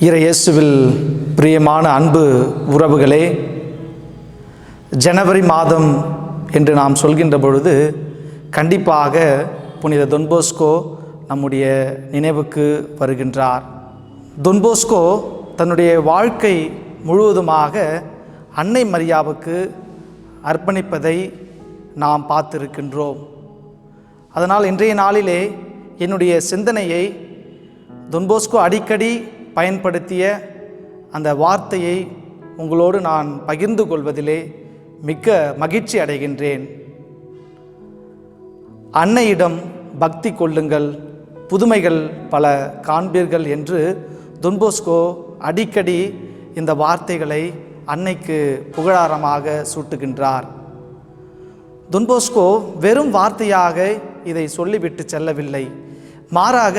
இறையேசுவில் பிரியமான அன்பு உறவுகளே ஜனவரி மாதம் என்று நாம் சொல்கின்ற பொழுது கண்டிப்பாக புனித தொன்போஸ்கோ நம்முடைய நினைவுக்கு வருகின்றார். தொன்போஸ்கோ தன்னுடைய வாழ்க்கை முழுவதுமாக அன்னை மரியாவுக்கு அர்ப்பணிப்பதை நாம் பார்த்திருக்கின்றோம். அதனால் இன்றைய நாளிலே என்னுடைய சிந்தனையை தொன்போஸ்கோ அடிக்கடி பயன்படுத்திய அந்த வார்த்தையை உங்களோடு நான் பகிர்ந்து கொள்வதிலே மிக்க மகிழ்ச்சி அடைகின்றேன். அன்னையிடம் பக்தி கொள்ளுங்கள். புதுமைகள் பல காண்பீர்கள் என்று துன்போஸ்கோ அடிக்கடி இந்த வார்த்தைகளை அன்னைக்கு புகழாரமாக சூட்டுகின்றார். துன்போஸ்கோ வெறும் வார்த்தையாக இதை சொல்லிவிட்டு செல்லவில்லை. மாறாக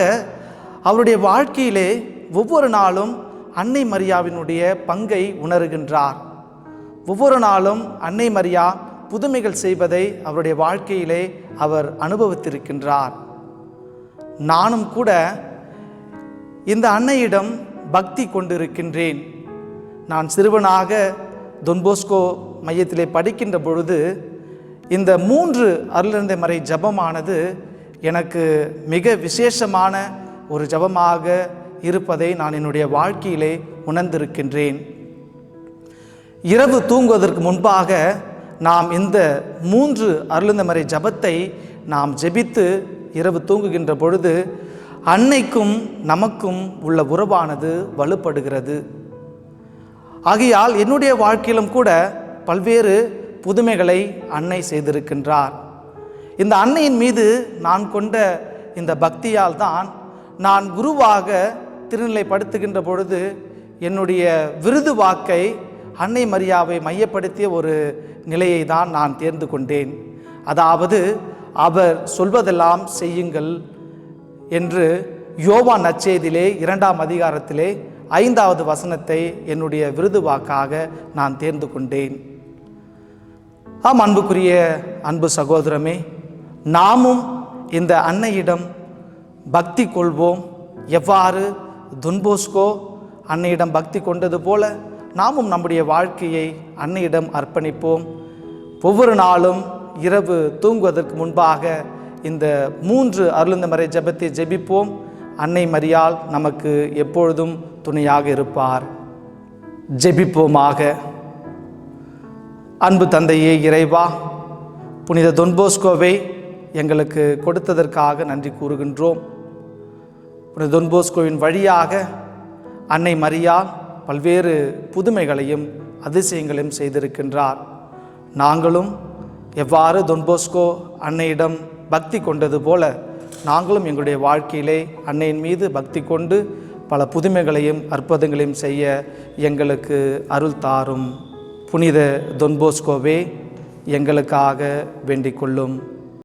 அவருடைய வாழ்க்கையிலே ஒவ்வொரு நாளும் அன்னை மரியாவினுடைய பங்கை உணர்கின்றார். ஒவ்வொரு நாளும் அன்னை மரியா புதுமைகள் செய்வதை அவருடைய வாழ்க்கையிலே அவர் அனுபவித்திருக்கின்றார். நானும் கூட இந்த அன்னையிடம் பக்தி கொண்டிருக்கின்றேன். நான் சிறுவனாக தொன்போஸ்கோ மையத்திலே படிக்கின்ற பொழுது இந்த மூன்று அருளிருந்த மறை ஜபமானது எனக்கு மிக விசேஷமான ஒரு ஜபமாக இருப்பதை நான் என்னுடைய வாழ்க்கையிலே உணர்ந்திருக்கின்றேன். இரவு தூங்குவதற்கு முன்பாக நாம் இந்த மூன்று அருளுந்தமறை ஜபத்தை நாம் ஜெபித்து இரவு தூங்குகின்ற பொழுது அன்னைக்கும் நமக்கும் உள்ள உறவானது வலுப்படுகிறது. ஆகையால் என்னுடைய வாழ்க்கையிலும் கூட பல்வேறு புதுமைகளை அன்னை செய்திருக்கின்றார். இந்த அன்னையின் மீது நான் கொண்ட இந்த பக்தியால் தான் நான் குருவாக திருநிலைப்படுத்துகின்ற பொழுது என்னுடைய விருது வாக்கை அன்னை மரியாவை மையப்படுத்திய ஒரு நிலையை தான் நான் தேர்ந்து கொண்டேன். அதாவது அவர் சொல்வதெல்லாம் செய்யுங்கள் என்று யோவா நச்செய்திலே இரண்டாம் அதிகாரத்திலே ஐந்தாவது வசனத்தை என்னுடைய விருது வாக்காக நான் தேர்ந்து கொண்டேன். ஆம் அன்புக்குரிய அன்பு சகோதரமே நாமும் இந்த அன்னையிடம் பக்தி கொள்வோம். எவ்வாறு துன்போஸ்கோ அன்னையிடம் பக்தி கொண்டது போல நாமும் நம்முடைய வாழ்க்கையை அன்னையிடம் அர்ப்பணிப்போம். ஒவ்வொரு நாளும் இரவு தூங்குவதற்கு முன்பாக இந்த மூன்று அருளுந்தமறை ஜெபத்தை ஜெபிப்போம். அன்னை மரியால் நமக்கு எப்பொழுதும் துணையாக இருப்பார். ஜெபிப்போமாக. அன்பு தந்தையே இறைவா புனித தொன்போஸ்கோவை எங்களுக்கு கொடுத்ததற்காக நன்றி கூறுகின்றோம். தொன்போஸ்கோவின் வழியாக அன்னை மரியா பல்வேறு புதுமைகளையும் அதிசயங்களையும் செய்திருக்கின்றார். நாங்களும் எவ்வாறு தொன்போஸ்கோ அன்னையிடம் பக்தி கொண்டது போல நாங்களும் எங்களுடைய வாழ்க்கையிலே அன்னையின் மீது பக்தி கொண்டு பல புதுமைகளையும் அற்புதங்களையும் செய்ய எங்களுக்கு அருள் தாரும். புனித தொன்போஸ்கோவே எங்களுக்காக வேண்டிக் கொள்ளும்.